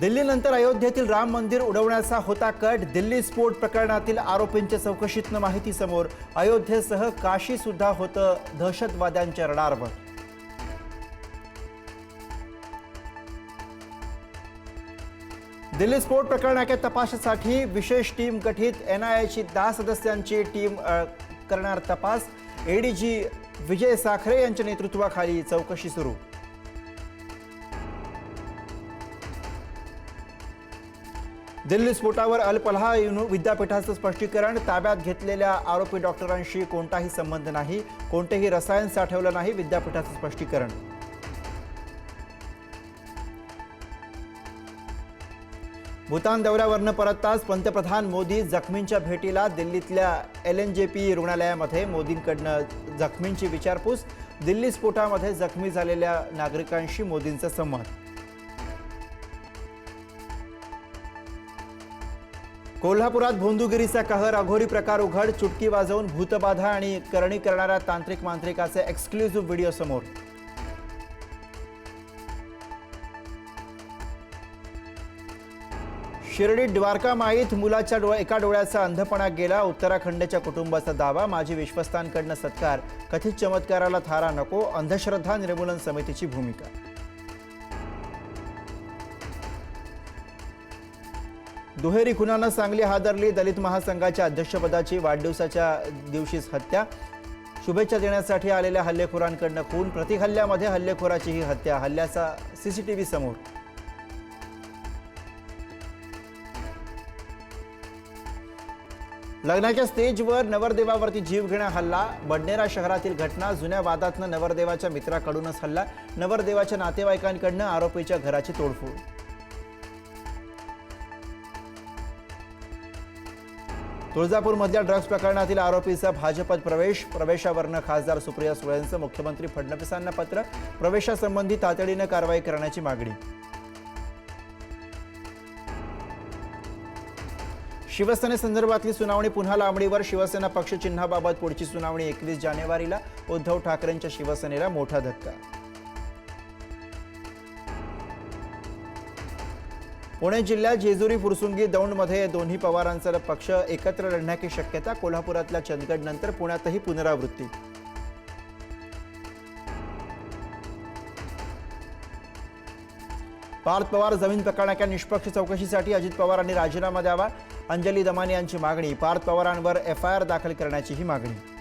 दिल्लीनंतर अयोध्येतील राम मंदिर उडवण्याचा होता कट. दिल्ली स्फोट प्रकरणातील आरोपींच्या चौकशीतनं माहिती समोर. अयोध्येसह काशी सुद्धा होतं दहशतवाद्यांच्या रडारवर. दिल्ली स्फोट प्रकरणाच्या तपासासाठी विशेष टीम गठीत. एन दहा सदस्यांची टीम करणार तपास. एडीजी विजय साखरे यांच्या नेतृत्वाखाली चौकशी सुरू. दिल्ली स्फोटावर अल फलाह युनु विद्यापीठाचं स्पष्टीकरण ताब्यात घेतलेल्या आरोपी डॉक्टरांशी कोणताही संबंध नाही कोणतेही रसायन साठवलं नाही विद्यापीठाचं स्पष्टीकरण. भूतान दौऱ्यावरनं परतताच पंतप्रधान मोदी जखमींच्या भेटीला दिल्लीतल्या एल एन जे पी रुग्णालयामध्ये मोदींकडनं जखमींची विचारपूस दिल्ली स्फोटामध्ये जखमी झालेल्या नागरिकांशी मोदींचा संवाद कोल्हापुरात भोंदूगिरीचा कहर अघोरी प्रकार उघड चुटकी वाजवून भूतबाधा आणि करणी करणाऱ्या तांत्रिक मांत्रिकाचे एक्सक्लुझिव्ह व्हिडिओ समोर. शिर्डीत द्वारका माईत मुलाच्या डोळ्या एका डोळ्याचा अंधपणा गेला. उत्तराखंडच्या कुटुंबाचा दावा माजी विश्वस्तांकडनं सत्कार. कथित चमत्काराला थारा नको अंधश्रद्धा निर्मूलन समितीची भूमिका. दुहेरी खुनानं सांगली हादरली. दलित महासंघाच्या अध्यक्षपदाची वाढदिवसाच्या दिवशीच हत्या. शुभेच्छा देण्यासाठी आलेल्या हल्लेखोरांकडनं खून. प्रतिहल्ल्यामध्ये हल्लेखोराची ही हत्या. हल्ल्याचा सीसीटीव्ही समोर. लग्नाच्या स्टेजवर नवरदेवावरती जीवघेणा हल्ला. बडनेरा शहरातील घटना. जुन्या वादातनं नवरदेवाच्या मित्राकडूनच हल्ला. नवरदेवाच्या नातेवाईकांकडनं आरोपीच्या घराची तोडफोड. तुळजापूरमधल्या ड्रग्ज प्रकरणातील आरोपीचा भाजपात प्रवेश. प्रवेशावरनं खासदार सुप्रिया सुळेंचं मुख्यमंत्री फडणवीसांना पत्र. प्रवेशासंबंधी तातडीनं कारवाई करण्याची मागणी. शिवसेनेसंदर्भातली सुनावणी पुन्हा लांबणीवर. शिवसेना पक्षचिन्हाबाबत पुढची सुनावणी एकवीस जानेवारीला. उद्धव ठाकरेंच्या शिवसेनेला मोठा धक्का. पुणे जिल्ह्यात जेजुरी फुरसुंगी दौंडमध्ये दोन्ही पवारांचा पक्ष एकत्र लढण्याची शक्यता कोल्हापुरातल्या चंदगडनंतर पुण्यातही पुनरावृत्ती. पार्थ पवार जमीन प्रकरणाच्या निष्पक्ष चौकशीसाठी अजित पवारांनी राजीनामा द्यावा अंजली दमानी यांची मागणी पार्थ पवारांवर एफ आय आर दाखल करण्याचीही मागणी.